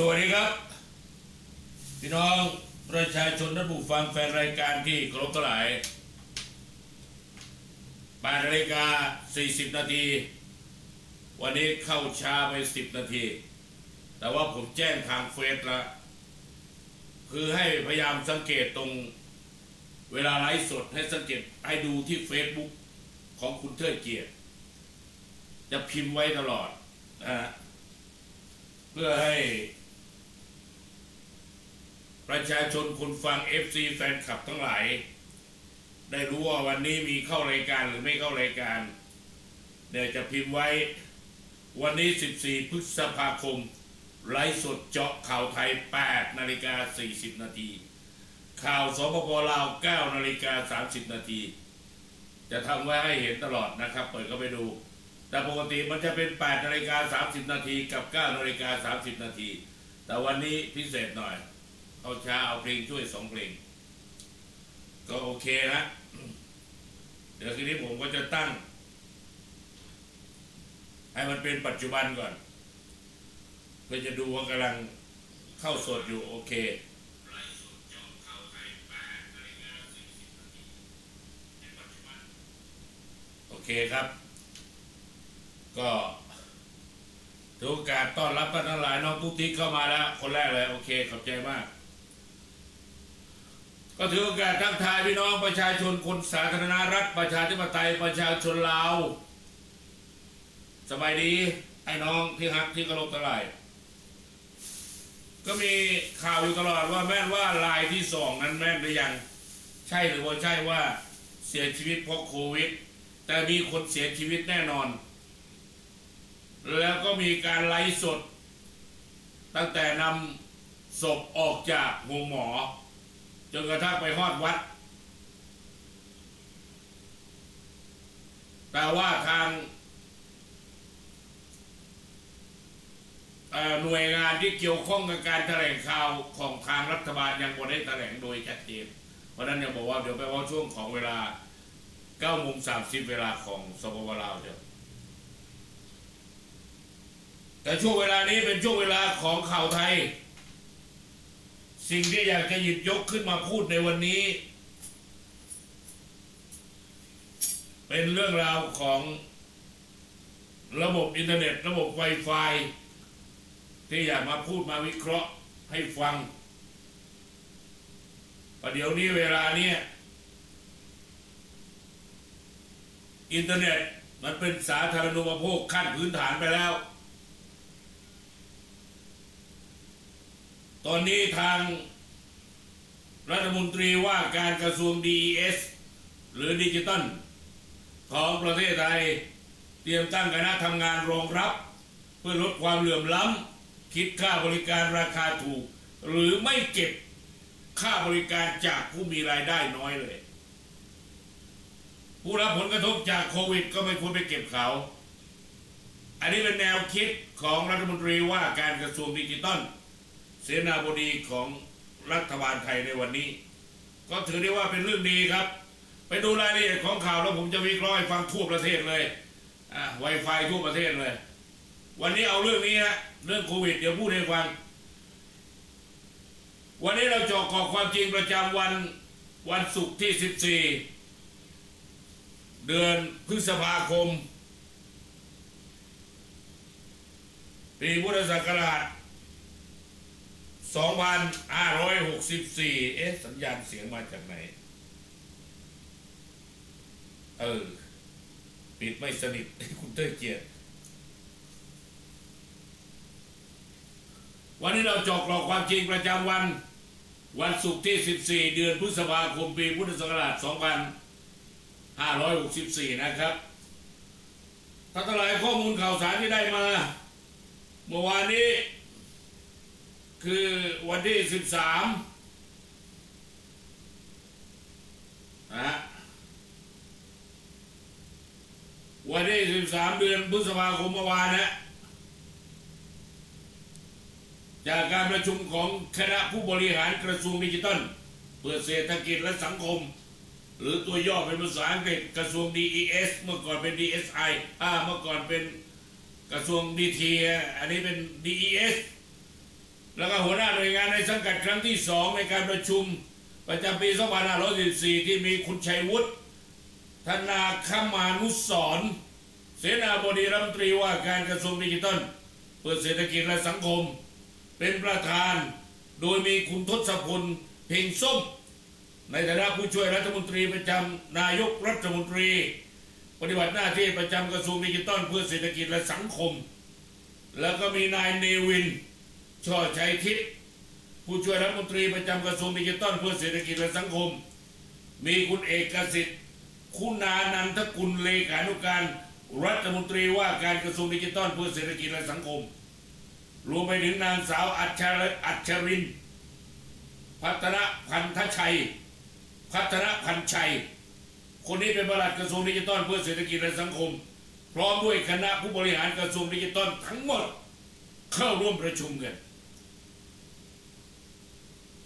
สวัสดีครับ พี่น้องประชาชนและผู้ฟังแฟนรายการที่เคารพทั้งหลาย8นาฬิกา 40 นาที วันนี้เข้าช้าไป 10 นาที แต่ว่าผมแจ้งทางเฟซล้วคือให้พยายามสังเกตตรงเวลาไลฟ์สดให้สังเกตให้ดูที่ Facebook ของคุณเทิดเกียรติ จะพิมพ์ไว้ตลอดนะฮะเพื่อให้ ประชาชนคนฟัง FC แฟนคลับทั้งหลาย ได้รู้ว่าวันนี้มีเข้ารายการหรือไม่เข้ารายการ เดี๋ยวจะพิมพ์ไว้ วันนี้ 14 พฤษภาคม ไลฟ์สดเจาะข่าวไทย 8 นาฬิกา 40 นาที ข่าวสปปลาว 9 นาฬิกา 30 นาที จะทำไว้ให้เห็นตลอดนะครับ เปิดเข้าไปดู แต่ปกติมันจะเป็น 8 นาฬิกา 30 นาที กับ 9 นาฬิกา 30 นาที แต่วันนี้พิเศษหน่อย เอาชาเอาเพลงช่วยสองเพลง ก็โอเคนะเดี๋ยวทีนี้ผมก็จะตั้ง ให้มันเป็นปัจจุบันก่อน เพื่อจะดูว่ากำลังเข้าสดอยู่โอเคโอเคครับ ก็ถือโอกาสต้อนรับท่านทั้งหลายน้องตุ๊กติ๊กเข้ามาแล้ว คนแรกเลย โอเค ขอบใจมาก ก็ถือโอกาสทักทายพี่น้องประชาชนคนสาธารณรัฐประชาธิปไตยประชาชนลาวสบายดีไอ้น้องที่ฮักที่เคารพทั้งหลายก็มีข่าวอยู่ตลอดว่าแม่นว่าลายที่สองนั้นแม่นหรือยัง ใช่หรือว่าใช่ว่าเสียชีวิตเพราะโควิด แต่มีคนเสียชีวิตแน่นอน แล้วก็มีการไล่สด ตั้งแต่นำศพออกจากโรงหมอ นกระทั่งไปฮอดวัด แต่ว่าทางหน่วยงานที่เกี่ยวข้องกับการแถลงข่าวของทางรัฐบาลยังบ่ได้แถลงโดยชัดเจนเพราะฉะนั้นยังบอกว่าเดี๋ยวไปว่าช่วงของเวลา9โมง30 เวลาของสปปลาวเดี๋ยวแต่ช่วงเวลานี้เป็นช่วงเวลาของข่าวไทย สิ่งที่อยากจะหยิบยกขึ้นมาพูดในวันนี้ เป็นเรื่องราวของระบบอินเทอร์เน็ต ระบบ Wi-Fi ที่อยากมาพูดมาวิเคราะห์ให้ฟังประเดี๋ยวนี้เวลาเนี้ยอินเทอร์เน็ตมันเป็นสาธารณูปโภคขั้นพื้นฐานไปแล้ว ตอนนี้ทางรัฐมนตรีว่าการกระทรวง DES หรือดิจิตัลของประเทศไทย เตรียมตั้งคณะทำงานรองรับ เพื่อลดความเหลื่อมล้ำคิดค่าบริการราคาถูก หรือไม่เก็บค่าบริการจากผู้มีรายได้น้อยเลย ผู้รับผลกระทบจากโควิด ก็ไม่ควรไปเก็บเขา อันนี้เป็นแนวคิดของรัฐมนตรีว่าการกระทรวงดิจิตัล เสนาบดีของรัฐบาลไทยในวันนี้ ก็ถือได้ว่าเป็นเรื่องดีครับ ไปดูรายละเอียดของข่าวแล้วผมจะวิเคราะห์ให้ฟังทั่วประเทศเลยอ่าไวไฟทั่วประเทศเลย วันนี้เอาเรื่องนี้ฮะเรื่องโควิดเดี๋ยวพูดให้ฟังวันนี้เราจาะขอความจริงประจำวันวันศุกร์ที่ 14 เดือนพฤษภาคม ปีพุทธศักราช 2564 เอ๊ะ สัญญาณเสียงมาจากไหน เออ ปิดไม่สนิทคุณเต้ยเกียรติวันนี้เราจอกหลอกความจริงประจำวัน วันศุกร์ที่ 14 เดือนพฤษภาคมปีพุทธศักราช 2564 นะครับถ้าทลายข้อมูลข่าวสารที่ได้มา เมื่อวานนี้ คือวันที่สิบสามนะฮะวันที่สิบสามเดือนพฤษภาคมเมื่อวานนะจากการประชุมของคณะผู้บริหารกระทรวงดิจิทัลเพื่อเศรษฐกิจและสังคม หรือตัวย่อเป็นภาษาอังกฤษกระทรวง DES เมื่อก่อนเป็น DSI อ่าเมื่อก่อนเป็นกระทรวง DT อันนี้เป็น DES แล้วก็หัวหน้าหน่วยงานในสังกัดครั้งที่สองในการประชุมประจำปี2514 ที่มีคุณชัยวุฒิธนาคมานุสรณ์เสนาบดีรัฐมนตรีว่าการกระทรวงดิจิทัลเพื่อเศรษฐกิจและสังคม เป็นประธาน โดยมีคุณทศพลเพ่งส้ม ในฐานะผู้ช่วยรัฐมนตรีประจำนายกรัฐมนตรี ปฏิบัติหน้าที่ประจำกระทรวงดิจิทัลเพื่อเศรษฐกิจและสังคม แล้วก็มีนายเนวิน ช่อชัยทิพย์ผู้ช่วยรัฐมนตรีประจำกระทรวงดิจิทัลเพื่อเศรษฐกิจและสังคม มีคุณเอกสิทธิ์ คุณานันทกุลเลขานุการรัฐมนตรีว่าการกระทรวงดิจิทัลเพื่อเศรษฐกิจและสังคม รวมไปถึงนางสาวอัจฉรอัจฉริน พัฒนพันธชัย พัฒนพันชัย คนนี้เป็นประหลัดกระทรวงดิจิทัลเพื่อเศรษฐกิจและสังคม พร้อมด้วยคณะผู้บริหารกระทรวงดิจิทัลทั้งหมดเข้าร่วมประชุมกัน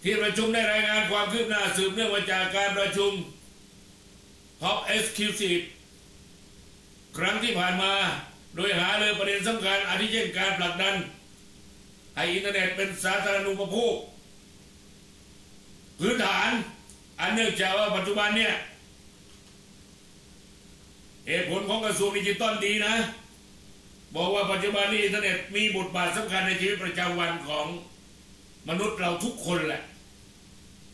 ที่ประชุมได้รายงานความคืบหน้าสืบเนื่องมาจากการประชุม Top Exclusive ครั้งที่ผ่านมา โดยหาเลยประเด็นสำคัญอาทิเช่นการผลักดัน ให้อินเทอร์เน็ตเป็นสาธารณูปโภคพื้นฐานอันเนื่องจากว่าปัจจุบันเนี่ยเหตุผลของกระทรวงดิจิตอลดีนะ บอกว่าปัจจุบันนี้อินเทอร์เน็ตมีบทบาทสำคัญในชีวิตประจำวันของมนุษย์เราทุกคนแหละ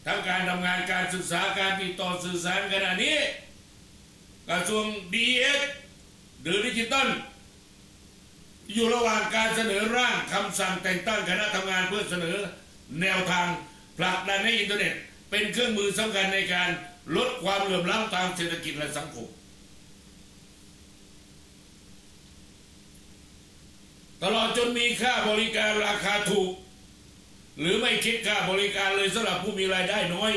ทั้งการทำงานการศึกษาการติดต่อสื่อสารขณะนี้ กระทรวงดีเอสหรือดิจิตอลอยู่ระหว่างการเสนอร่างคำสั่งแต่งตั้งคณะทำงานเพื่อเสนอแนวทางผลักดันให้อินเทอร์เน็ต เป็นเครื่องมือสำคัญในการลดความเหลื่อมล้ำทางเศรษฐกิจและสังคม ตลอดจนมีค่าบริการราคาถูก หรือไม่คิดค่าบริการเลยสำหรับผู้มีรายได้น้อย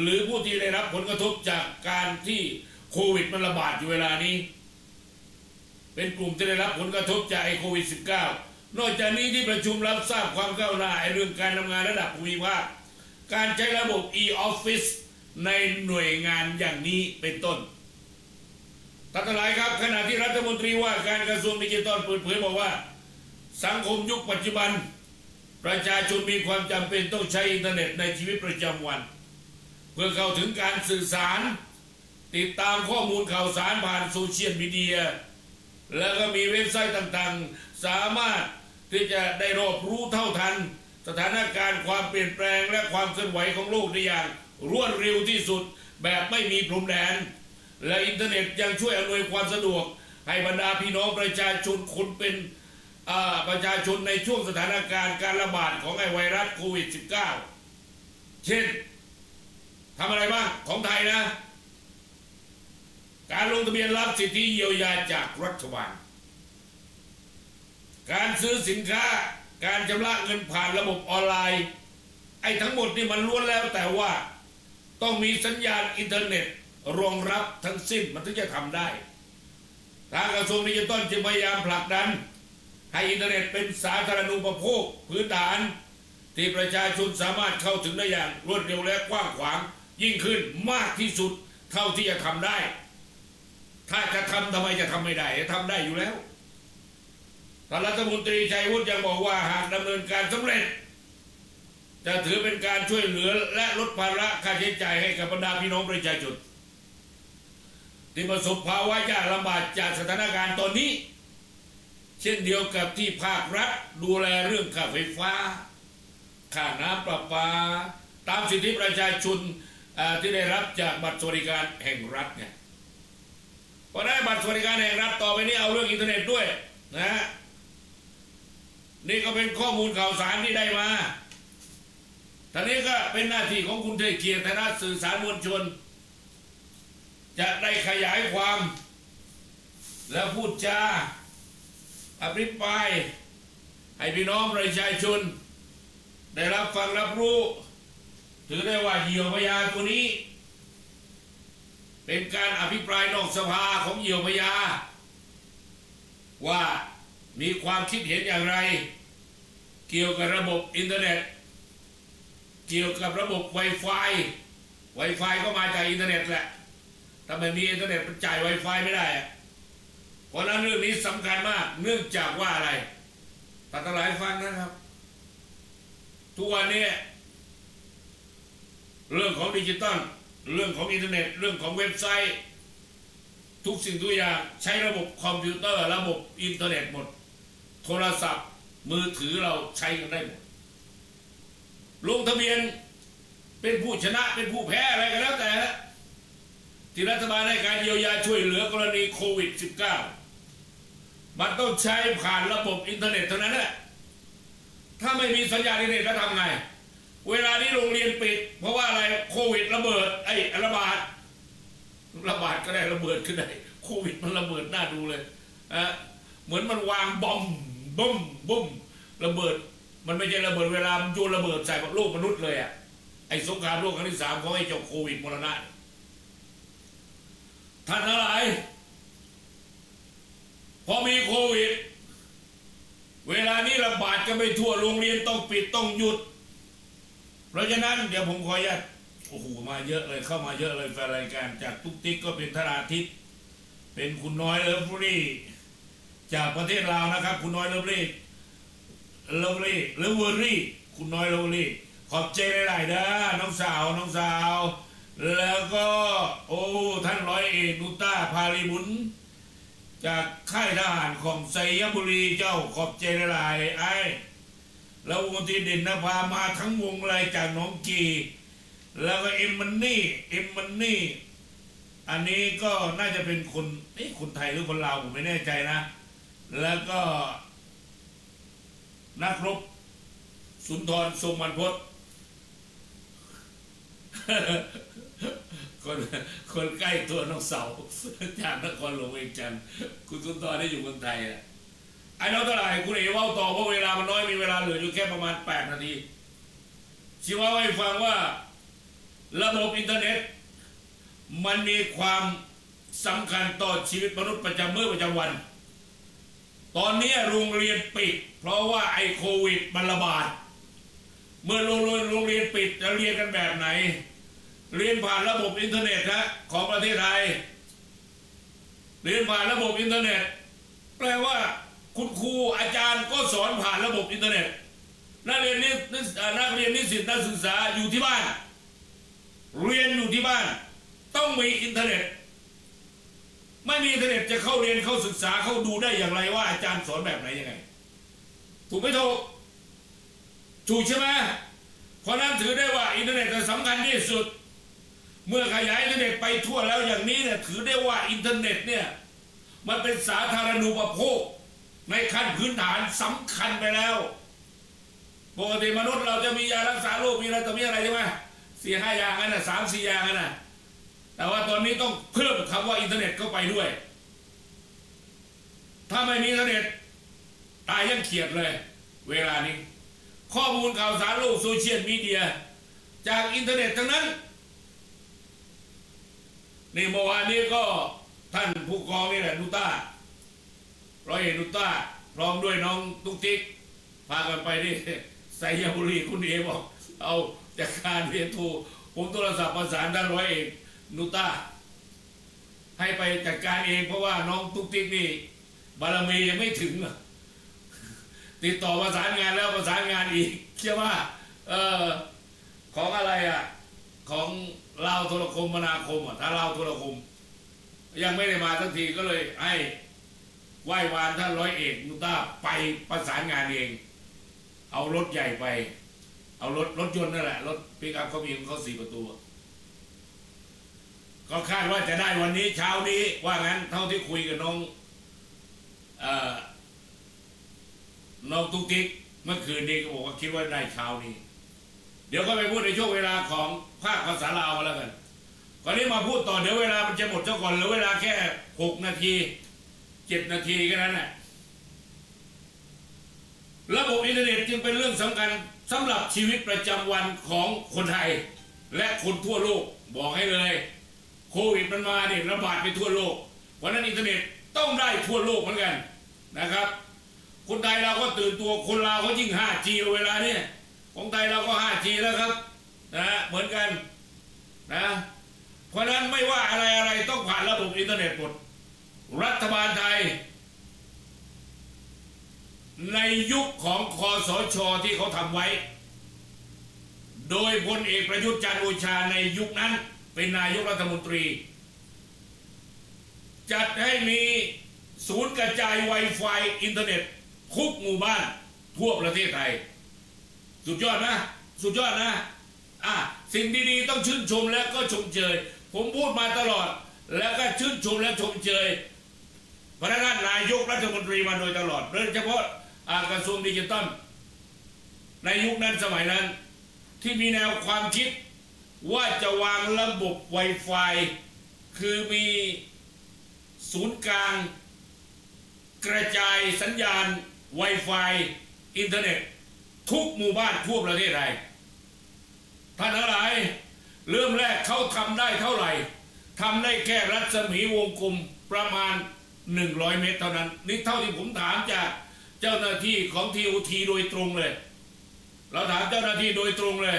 หรือผู้ที่ได้รับผลกระทบจากการที่โควิดมันระบาดอยู่เวลานี้ เป็นกลุ่มที่ได้รับผลกระทบจากไอ้โควิด -19 นอกจากนี้ที่ประชุมรับทราบความก้าวหน้าเรื่องการทำงานระดับภูมิภาคการใช้ระบบ e-office ในหน่วยงานอย่างนี้เป็นต้นท่านทั้งหลายครับ ขณะที่รัฐมนตรีว่าการกระทรวงดิจิทัลเปิดเผยบอกว่า สังคมยุคปัจจุบัน ประชาชนมีความจำเป็นต้องใช้อินเทอร์เน็ตในชีวิตประจำวัน เพื่อเข้าถึงการสื่อสาร ติดตามข้อมูลข่าวสารผ่านโซเชียลมีเดีย แล้วก็มีเว็บไซต์ต่างๆ สามารถที่จะได้รอบรู้เท่าทัน สถานการณ์ความเปลี่ยนแปลงและความเคลื่อนไหวของโลกได้อย่างรวดเร็วที่สุดแบบไม่มีพรมแดน และอินเทอร์เน็ตยังช่วยอำนวยความสะดวก ให้บรรดาพี่น้องประชาชนคนเป็น ประชาชนในช่วงสถานการณ์การระบาดของไอไวรัสโควิด -19 เช่นทำอะไรบ้างของไทยนะ การลงทะเบียนรับสิทธิเยียวยาจากรัฐบาล การซื้อสินค้าการชำระเงินผ่านระบบออนไลน์ ไอ้ทั้งหมดนี่มันล้วนแล้วแต่ว่าต้องมีสัญญาณอินเทอร์เน็ตรองรับทั้งสิ้นมันถึงจะทำได้ ทางกระทรวงดิจิทัลจึงพยายามผลักดัน ให้อินเทอร์เน็ตเป็นสาธารณูปโภคพื้นฐาน ที่ประชาชนสามารถเข้าถึงได้อย่างรวดเร็วและกว้างขวาง ยิ่งขึ้นมากที่สุดเท่าที่จะทำได้ ถ้าจะทำทำไมจะทำไม่ได้ทำได้อยู่แล้วท่านรัฐมนตรีชัยวุฒิยังบอกว่าหากดำเนินการสำเร็จ จะถือเป็นการช่วยเหลือและลดภาระค่าใช้จ่ายให้กับบรรดาพี่น้องประชาชนที่ประสบภาวะยากลำบากจากสถานการณ์ตอนนี้ เช่นเดียวกับที่ภาครัฐดูแลเรื่องค่าไฟฟ้าค่าน้ำประปา ตามสิทธิประชาชนที่ได้รับจากบัตรสวัสดิการแห่งรัฐเนี่ยพอได้บัตรสวัสดิการแห่งรัฐต่อไปนี้เอาเรื่องอินเทอร์เน็ตด้วยนะนี่ก็เป็นข้อมูลข่าวสารที่ได้มาท่านี้ก็เป็นหน้าที่ของคุณเทเกียรติฐานะสื่อสารมวลชน จะได้ขยายความ แล้วพูดจา อภิปรายให้พี่น้องประชาชน ได้รับฟังรับรู้ ถือได้ว่าเหยี่ยวพยาตัวนี้ เป็นการอภิปรายนอกสภาของเหยี่ยวพยาว่ามีความคิดเห็นอย่างไร เกี่ยวกับระบบอินเทอร์เน็ต เกี่ยวกับระบบ Wi-Fi Wi-Fi ก็มาจากอินเทอร์เน็ตแหละถ้าไม่มีอินเทอร์เน็ตมันจ่าย Wi-Fi ไม่ได้อะ เพราะนั้นเรื่องนี้สำคัญมาก เนื่องจากว่าอะไรท่านทั้งหลายฟังนะครับ ทุกวันนี้เรื่องของดิจิตอลเรื่องของอินเทอร์เน็ต เรื่องของเว็บไซต์ ทุกสิ่งทุกอย่างใช้ระบบคอมพิวเตอร์ ระบบอินเทอร์เน็ตหมด โทรศัพท์มือถือเราใช้กันได้หมด ลงทะเบียนเป็นผู้ชนะเป็นผู้แพ้อะไรก็แล้วแต่ที่รัฐบาลให้การเยียวยาช่วยเหลือกรณีโควิด -19 มันต้องใช้ผ่านระบบอินเทอร์เน็ตเท่านั้นแหละ ถ้าไม่มีสัญญาณอินเทอร์เน็ตแล้วทำไง เวลานี้โรงเรียนปิด เพราะว่าอะไรโควิดระเบิด ไอ้ระบาด ระบาดก็ได้ระเบิดก็ได้โควิดมันระเบิดน่าดูเลยอะเหมือนมันวางบอมบุ้มบุ้มระเบิด มันไม่ใช่ระเบิดเวลามันโยนระเบิดใส่โลกมนุษย์เลยอะไอ้สงครามโลกครั้งที่สามของไอ้เจ้าโควิดมรณะท่านทั้งหลาย พอมีโควิด เวลานี้ระบาดกันไปทั่วโรงเรียนต้องปิดต้องหยุด เพราะฉะนั้นเดี๋ยวผมขออนุญาตโอ้โหมาเยอะเลยเข้ามาเยอะเลยแฟนรายการจากทุกติ๊กก็เป็นธราทิตย์เป็นคุณน้อยเลิฟรี่ จากประเทศลาวนะครับ คุณน้อยเลิฟรี่เลิฟรี่เลิฟเวอรี่ คุณน้อยเลิฟรี่ ขอบใจหลายๆนะน้องสาวน้องสาว แล้วก็โอ้ท่านร้อยเอกนุต้าพาริบุญ จากค่ายทหารของไซยบุรีเจ้าขอบใจหลายไอ้แล้ววงที่เด่นนภามาทั้งวงเลยจากน้องกี แล้วก็เอ็มมันนี่เอ็มมันนี่ อันนี้ก็น่าจะเป็นคนเอ้คนไทยหรือคนลาวผมไม่แน่ใจนะ แล้วก็ นักรบสุนทรทรงมันพศ คนคนใกล้ตัวน้องเสาจากนครหลวงเวียงจันทร์คุณสุนทรได้อยู่เมืองไทยอะไอ้น้องเท่าไหร่คุณเอ๋ว่าต่อเพราะเวลามันน้อยมีเวลาเหลืออยู่แค่ประมาณ8นาทีชิว่าให้ฟังว่า ระบบอินเทอร์เน็ต มันมีความสำคัญต่อชีวิตมนุษย์ประจำเมื้อประจำวัน ตอนนี้โรงเรียนปิด เพราะว่าไอ้โควิดมันระบาด เมื่อโรงเรียนโรงเรียนปิดจะเรียนกันแบบไหน เรียนผ่านระบบอินเทอร์เน็ตนะของประเทศไทย เรียนผ่านระบบอินเทอร์เน็ต แปลว่าคุณครูอาจารย์ก็สอนผ่านระบบอินเทอร์เน็ต นักเรียนนิสนักเรียนนิสิตนักศึกษาอยู่ที่บ้าน เรียนอยู่ที่บ้าน ต้องมีอินเทอร์เน็ต ไม่มีอินเทอร์เน็ตจะเข้าเรียนเข้าศึกษาเข้าดูได้อย่างไรว่าอาจารย์สอนแบบไหนยังไง ถูกไหมถูกถูกใช่ไหมเพราะนั้นถือได้ว่าอินเทอร์เน็ตสำคัญที่สุด เมื่อขยายอินเทอร์เน็ตไปทั่วแล้วอย่างนี้เนี่ยถือได้ว่าอินเทอร์เน็ตเนี่ยมันเป็นสาธารณูปโภค ในขั้นพื้นฐานสำคัญไปแล้วปกติมนุษย์เราจะมียารักษาโรคมีอะไรต่อมีอะไรใช่ไหมสี่ห้าอย่างนั่นน่ะสามสี่อย่างนั่นน่ะแต่ว่าตอนนี้ต้องเพิ่มคำว่าอินเทอร์เน็ตเข้าไปด้วย ถ้าไม่มีอินเทอร์เน็ตตายยังเขียดเลย เวลานี้ ข้อมูลข่าวสารโลกโซเชียลมีเดีย จากอินเทอร์เน็ตทั้งนั้น นี่เมื่อวานนี้ก็ท่านผู้กองนี่แหละนุต้าร้อยเอกนุต้าพร้อมด้วยน้องตุ๊กติ๊กพากันไปที่ไซยบุรีคุณเอบอก เอาจากการเรียนทูผมโทรศัพท์ประสานท่านร้อยเอกนุต้าให้ไปจัดการเองเพราะว่าน้องตุ๊กติ๊กนี่ บารมียังไม่ถึงติดต่อประสานงานแล้วประสานงานอีกเชื่อว่า เออของอะไรอะ ของ ลาโทรคมนาคมอะถ้าเลาโทรคม ยังไม่ได้มาสักทีก็เลยให้ไหว้วานท่านร้อยเอกนุต้าไปประสานงานเอง เอารถใหญ่ไป เอารถรถยนต์นั่นแหละรถปิกอัพเขามีของเขาสี่ประตู ก็คาดว่าจะได้วันนี้เช้านี้ว่างั้นเท่าที่คุยกับน้องอน้องตุ๊กติ๊กเมื่อคืนนี้ก็บอกว่าคิดว่าได้เช้านี้ เดี๋ยวก็ไปพูดในช่วงเวลาของ ภาคภาษาลาวแล้วกันก่อนนี้มาพูดต่อเดี๋ยวเวลามันจะหมดเจ้าก่อนเหลือเวลาแค่หกนาทีเจ็ดนาทีแค่นั้นแหละระบบอินเทอร์เน็ตจึงเป็นเรื่องสำคัญสำหรับชีวิตประจำวันของคนไทย และคนทั่วโลกบอกให้เลย โควิดมันมาเนี่ยระบาดไปทั่วโลกเพราะฉะนั้นอินเทอร์เน็ตต้องได้ทั่วโลกเหมือนกันนะครับ คนไทยเราก็ตื่นตัวคนลาวเขายิ่ง 5G เวลาเนี่ยของไทยเราก็ 5G แล้วครับ นะเหมือนกันนะ เพราะนั้นไม่ว่าอะไรอะไรต้องผ่านระบบอินเทอร์เน็ตหมดรัฐบาลไทย ในยุคของคอสชที่เขาทำไว้ โดยพลเอกประยุทธ์จันทร์โอชาในยุคนั้นเป็นนายกรัฐมนตรี จัดให้มีศูนย์กระจาย Wi-Fi อินเทอร์เน็ตทุกหมู่บ้านทั่วประเทศไทย สุดยอดนะ สุดยอดนะ อะสิ่งดีๆต้องชื่นชมและก็ชมเชยผมพูดมาตลอด แล้วก็ชื่นชมและชมเชยพนักงานนายกรัฐมนตรีมาโดยตลอดโดยเฉพาะอากระทรวงดิจิตอลในยุคนั้นสมัยนั้น ที่มีแนวความคิดว่าจะวางระบบ Wi-Fi คือมีศูนย์กลาง กระจายสัญญาณ Wi-Fi อินเทอร์เน็ต ทุกหมู่บ้านทั่วประเทศไทย ท่านทั้งหลายเริ่มแรกเขาทำได้เท่าไหร่ทำได้แค่รัศมีวงกลมประมาณ 100 เมตรเท่านั้น นี่เท่าที่ผมถามจากเจ้าหน้าที่ของทีโอทีโดยตรงเลย เราถามเจ้าหน้าที่โดยตรงเลย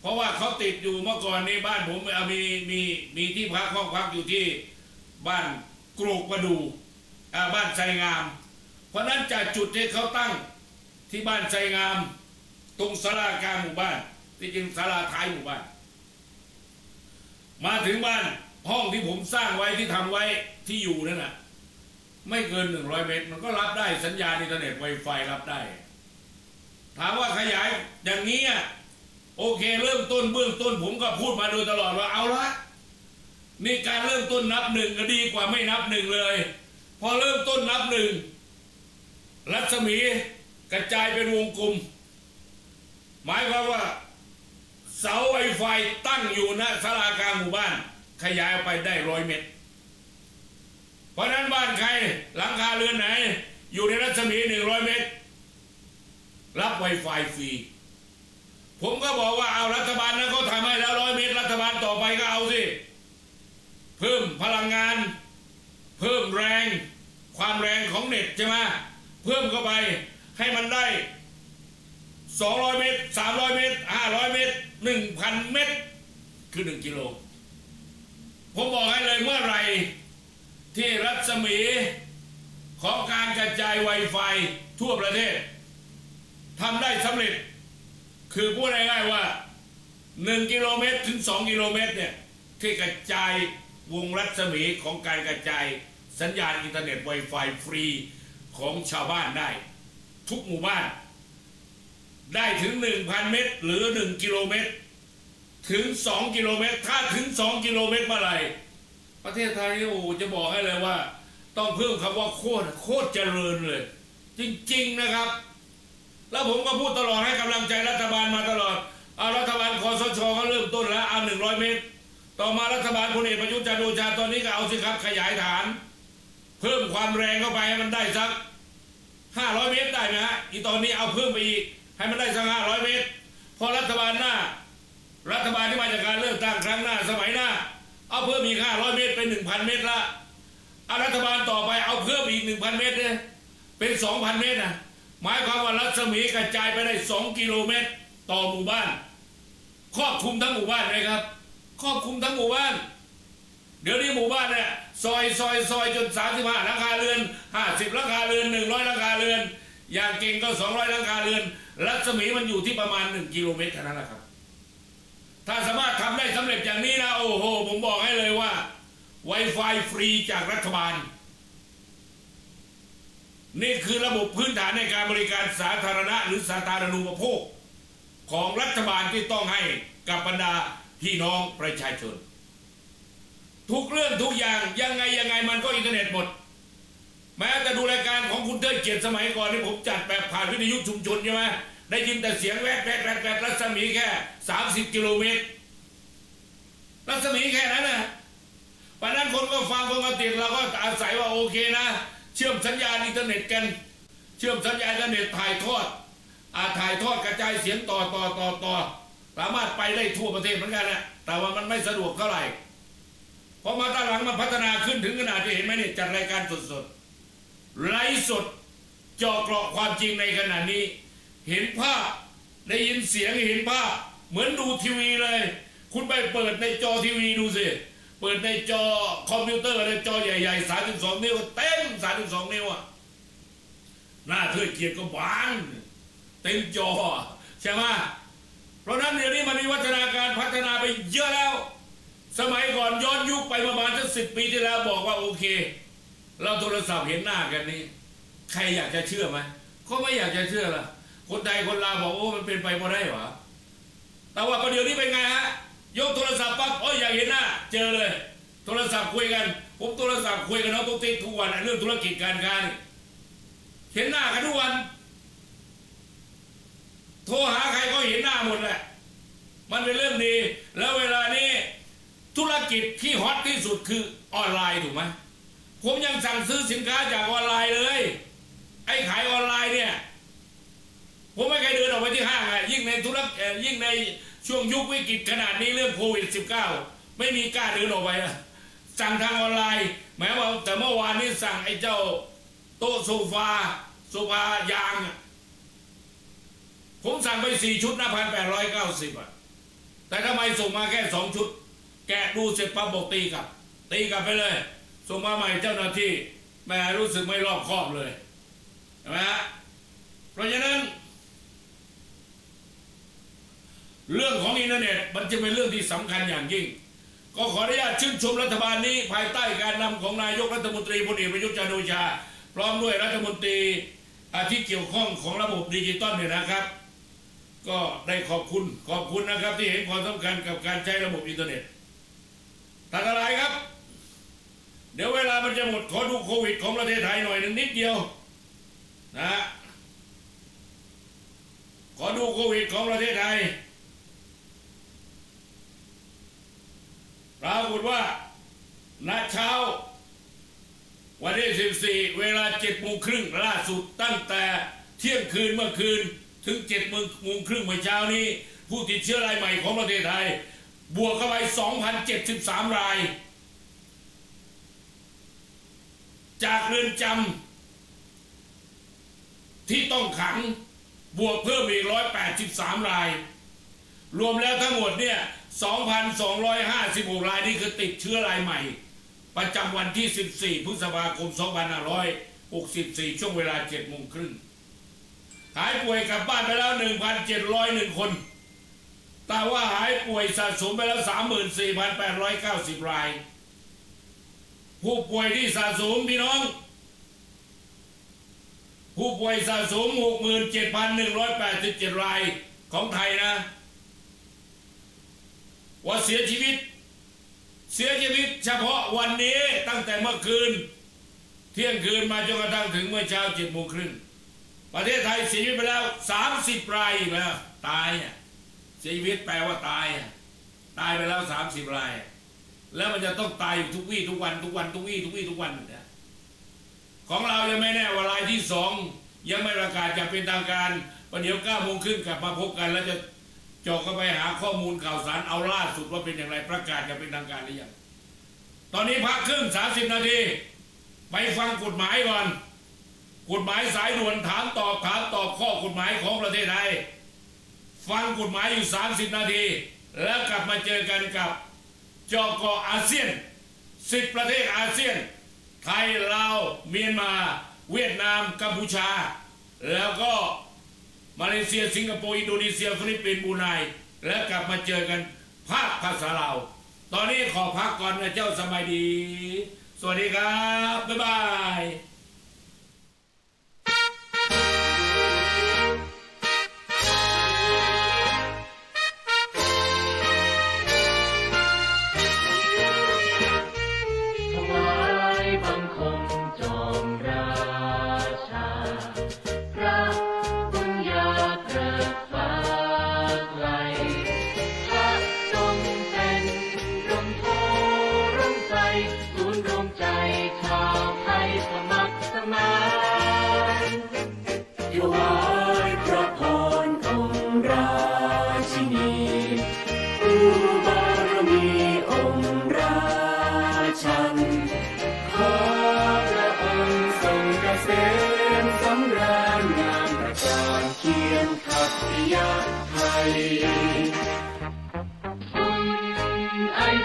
เพราะว่าเขาติดอยู่เมื่อก่อนในบ้านผมมีมีมีที่พักห้องพักอยู่ที่บ้านกรูกประดูบ้านไซงาม เพราะนั้นจากจุดที่เขาตั้งที่บ้านไซงาม ตรงสารากลางหมู่บ้าน ที่จริงสาราท้ายหมู่บ้าน มาถึงบ้านห้องที่ผมสร้างไว้ที่ทำไว้ที่อยู่นั่นน่ะ ไม่เกินหนึ่งร้อยเมตร มันก็รับได้สัญญาณอินเทอร์เน็ตไวไฟรับได้ ถามว่าขยายอย่างนี้อะโอเค เริ่มต้นเบื้องต้นผมก็พูดมาโดยตลอดว่าเอาละนี่การเริ่มต้นนับหนึ่งก็ดีกว่าไม่นับหนึ่งเลย พอเริ่มต้นนับหนึ่งรัศมีกระจายเป็นวงกลมหมายความว่า เสาไวไฟตั้งอยู่ณศาลากลางหมู่บ้าน ขยายไปได้ร้อยเมตร เพราะฉะนั้นบ้านใครหลังคาเรือนไหน อยู่ในรัศมีหนึ่งร้อยเมตร รับไวไฟฟรี ผมก็บอกว่าเอารัฐบาลนั้นเขาทำให้แล้วร้อยเมตร รัฐบาลต่อไปก็เอาสิ เพิ่มพลังงาน เพิ่มแรง ความแรงของเน็ตใช่ไหมเพิ่มเข้าไปให้มันได้ 200 เมตร 300 เมตร 500เมตร1,000เมตรคือ1กิโล ผมบอกให้เลยเมื่อไรที่รัศมีของการกระจาย Wi-Fi ทั่วประเทศทำได้สำเร็จ คือพูดง่ายๆว่า 1 กิโลเมตรถึง 2 กิโลเมตรเนี่ยที่กระจายวงรัศมีของการกระจายสัญญาณอินเทอร์เน็ต Wi-Fi ฟรีของชาวบ้านได้ ทุกหมู่บ้าน ได้ถึง 1,000 เมตร หรือ 1 กิโลเมตร ถึง 2 กิโลเมตร ถ้าถึง 2 กิโลเมตรเมื่อไหร่ ประเทศไทยโอ้จะบอกให้เลยว่า ต้องเพิ่มคำว่าโคตรโคตรเจริญเลย จริงๆนะครับ แล้วผมก็พูดตลอดให้กำลังใจรัฐบาลมาตลอดเอารัฐบาลคอสชก็เริ่มต้นแล้วเอา100เมตร ต่อมารัฐบาลพลเอกประยุทธ์จันทร์โอชาตอนนี้ก็เอาสิครับขยายฐาน เพิ่มความแรงเข้าไปให้มันได้สัก500เมตรได้ไหมฮะอีตอนนี้เอาเพิ่มไปอีก ให้มันได้สัก500เมตรพอรัฐบาลหน้า รัฐบาลที่มาจากการเลือกตั้งครั้งหน้าสมัยหน้า เอาเพิ่มอีก500เมตรเป็น1,000เมตรละเอารัฐบาลต่อไปเอาเพิ่มอีก1,000เมตรเนี่ยเป็น2,000เมตรนะหมายความว่ารัศมีกระจายไปได้2กิโลเมตร ต่อหมู่บ้าน ครอบคลุมทั้งหมู่บ้านไหมครับ ครอบคลุมทั้งหมู่บ้าน เดี๋ยวนี้หมู่บ้านเนี่ยซอยซอยซอยจนสามสิบห้าหลังคาเรือนห้าสิบหลังคาเรือนหนึ่งร้อยหลังคาเรือน อย่างเก่งก็สองร้อยหลังคาเรือน รัศมีมันอยู่ที่ประมาณหนึ่งกิโลเมตรเท่านั้นแหละครับ ถ้าสามารถทำได้สำเร็จอย่างนี้นะโอ้โห ผมบอกให้เลยว่า Wi-Fi ฟรีจากรัฐบาล นี่คือระบบพื้นฐานในการบริการสาธารณะ หรือสาธารณูปโภค ของรัฐบาลที่ต้องให้กับบรรดาพี่น้องประชาชน ทุกเรื่องทุกอย่างยังไงยังไงมันก็อินเทอร์เน็ตหมด แม้แต่ดูรายการของคุณเทิดเกียรติสมัยก่อนที่ผมจัดแบบผ่านวิทยุชุมชนใช่ไหมได้ยินแต่เสียงแวดแวดแวดแวดรัศมีแค่30กิโลเมตร รัศมีแค่นั้นนะวันนั้นคนก็ฟังคนก็ติดเราก็อาศัยว่าโอเคนะ เชื่อมสัญญาณอินเทอร์เน็ตกัน เชื่อมสัญญาณอินเทอร์เน็ตถ่ายทอดอาถ่ายทอดกระจายเสียงต่อต่อต่อต่อสามารถไปได้ทั่วประเทศเหมือนกันนะแต่ว่ามันไม่สะดวกเท่าไหร่พอมาตอนหลังมันพัฒนาขึ้นถึงขนาดที่เห็นไหมเนี่ยจัดรายการสดๆ ไลฟ์สดจาะเกราะความจริงในขณะนี้ เห็นภาพได้ยินเสียงเห็นภาพเหมือนดูทีวีเลย คุณไปเปิดในจอทีวีดูสิ เปิดในจอคอมพิวเตอร์ในจอใหญ่ๆ32นิ้วเต็ม32นิ้วอะหน้าเธอเกียรติก็บานเต็มจอใช่ไหมเพราะฉะนั้นเดี๋ยวนี้มันมีวัฒนาการพัฒนาไปเยอะแล้ว สมัยก่อนย้อนยุคไปประมาณสักสิบปีที่แล้วบอกว่าโอเค เราโทรศัพท์เห็นหน้ากันนี่ใครอยากจะเชื่อไหมก็ไม่อยากจะเชื่อละคนไทยคนลาวบอกโอ้มันเป็นไปไม่ได้หรอแต่ว่าประเดี๋ยวนี้เป็นไงฮะยกโทรศัพท์ปั๊บโอ้ยอยากเห็นหน้า เจอเลย โทรศัพท์คุยกันผมโทรศัพท์คุยกับน้องตุ๊กติ๊กทุกวันเรื่องธุรกิจการค้านเห็นหน้ากันทุกวัน โทรหาใครก็เห็นหน้าหมดแหละ มันเป็นเรื่องดี แล้วเวลานี้ธุรกิจที่ฮอตที่สุดคือออนไลน์ถูกไหม ผมยังสั่งซื้อสินค้าจากออนไลน์เลย ไอ้ขายออนไลน์เนี่ย ผมไม่เคยเดินออกไปที่ห้างอะยิ่งในธุรกิจยิ่งในช่วงยุควิกฤตขนาดนี้เรื่องโควิด -19 ไม่มีกล้าเดินออกไปอะสั่งทางออนไลน์แม้ว่าแต่เมื่อวานนี้สั่งไอ้เจ้าโต๊ะโซฟาโซฟายาง ผมสั่งไปสี่ชุดนะพันแปดร้อยเก้าสิบอะแต่ทำไมส่งมาแค่สองชุด แกะดูเสร็จปั๊บบอกตีกลับ ตีกลับไปเลย ส่งมาใหม่เจ้าหน้าที่แม่รู้สึกไม่รอบคอบเลยเห็นไหมฮะเพราะฉะนั้น เรื่องของอินเทอร์เน็ตมันจะเป็นเรื่องที่สำคัญอย่างยิ่ง ก็ขออนุญาตชื่นชมรัฐบาลนี้ ภายใต้การนำของนายกรัฐมนตรีพลเอกประยุทธ์จันทร์โอชา พร้อมด้วยรัฐมนตรีที่เกี่ยวข้องของระบบดิจิตอลเนี่ยนะครับ ก็ได้ขอบคุณขอบคุณนะครับที่เห็นความสำคัญกับการใช้ระบบอินเทอร์เน็ตท่านอะไรครับ เดี๋ยวเวลามันจะหมดขอดูโควิดของประเทศไทยหน่อยนึงนิดเดียวนะฮะขอดูโควิดของประเทศไทยปรากฏว่าณเช้า วันที่ 14 เวลา7โมงครึ่งล่าสุดตั้งแต่เที่ยงคืนเมื่อคืน ถึง7โมงครึ่งเมื่อเช้านี้ ผู้ติดเชื้อรายใหม่ของประเทศไทย บวกเข้าไป2,073 ราย จากเรือนจำที่ต้องขังบวกเพิ่มอีก 183 ราย รวมแล้วทั้งหมดเนี่ย 2,256 รายนี่คือติดเชื้อรายใหม่ ประจำวันที่ 14 พฤษภาคม 2564 ช่วงเวลา7โมงครึ่งหายป่วยกลับบ้านไปแล้ว 1,701 คน แต่ว่าหายป่วยสะสมไปแล้ว 34,890 ราย ผู้ป่วยที่สะสมพี่น้อง ผู้ป่วยสะสม 67,187 รายของไทยนะ ว่าเสียชีวิต เสียชีวิตเฉพาะวันนี้ตั้งแต่เมื่อคืน เที่ยงคืนมาจนกระทั่งถึงเมื่อเช้าเจ็ดโมงครึ่งประเทศไทยเสียชีวิตไปแล้วสามสิบรายอีกแล้วตายเสียชีวิตแปลว่าตาย ตายไปแล้วสามสิบราย แล้วมันจะต้องตายอยู่ทุกวี่ทุกวันทุกวันทุกวี่ทุกวี่ทุกวันเนี่ยของเรายังไม่แน่ว่ารายที่สองยังไม่ประกาศจะเป็นทางการประเดี๋ยวเก้าโมงครึ่งกลับมาพบกันแล้วจะเจาะเข้าไปหาข้อมูลข่าวสารเอาล่าสุดว่าเป็นอย่างไรประกาศจะเป็นทางการหรือยังตอนนี้พักครึ่งสาสิบนาทีไปฟังกฎหมายก่อน กฎหมายสายด่วนถามตอบถามตอบข้อกฎหมายของประเทศไทยฟังกฎหมายอยู่30นาที แล้วกลับมาเจอกันกับ จอกออาเซียน10ประเทศอาเซียน ไทยลาวเมียนมา เวียดนามกัมพูชา แล้วก็มาเลเซียสิงคโปร์อินโดนีเซียฟิลิปปินส์บูไนแล้วกลับมาเจอกันภาคภาษาลาวตอนนี้ขอพักก่อนนะเจ้าสบายดี สวัสดีครับ บ๊ายบาย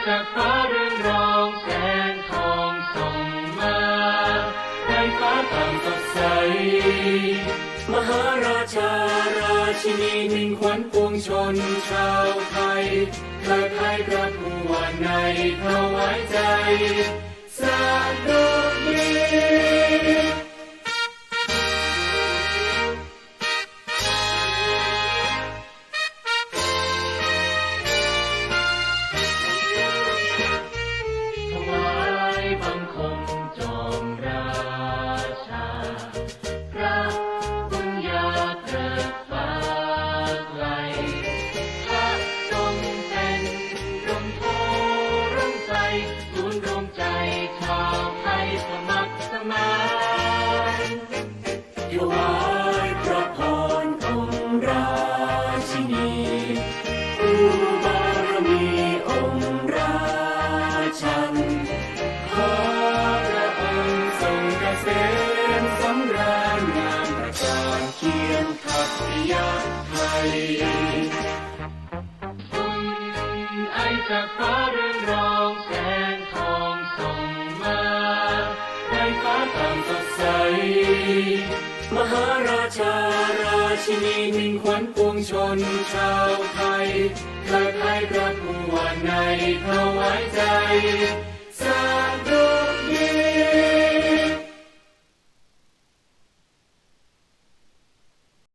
จากฟ้าเรื่องรองแสงทองส่งมาในฟ้าต่างสดใส มหาราชาราชินีมิ่งขวัญปวงชนชาวไทยเธอไทยพระผัวในถวายใจ ชาราชินีมิ่งขวัญปวงชนชาวไทยเกิดให้พระผู้วนในถวายใจ